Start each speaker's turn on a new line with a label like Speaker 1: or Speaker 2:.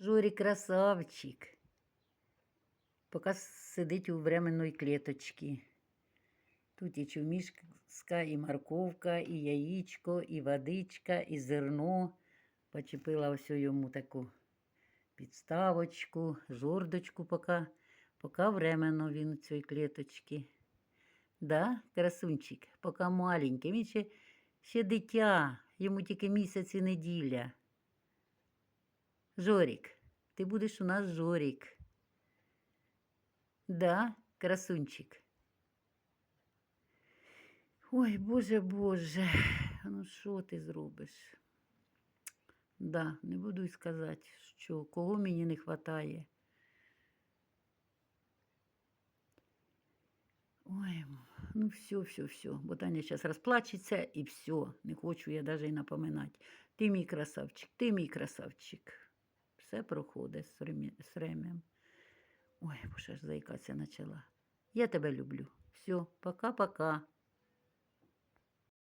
Speaker 1: Жорі красавчик. Поки сидить у временної клеточці. Тут і чумішка, і морковка, і яєчко, і водичка, і зерно. Почепила ось йому таку підставочку, жордочку, поки, поки временно він у цій клеточці. Да, красунчик, поки маленький. Він ще, ще дитя, йому тільки місяць і неділя. Жорік, ти будеш у нас Жорік. Да, красунчик. Ой, Боже, Боже, ну що ти зробиш? Да, не буду й сказати, що кого мені не вистачає. Ой, ну все, все, все. Бо Таня зараз розплачеться і все. Не хочу я навіть і напоминати. Ти мій красавчик, ти мій красавчик. Все проходить з рем'ям. Ой, бо ж заїкатися почала. Я тебе люблю. Все, пока-пока.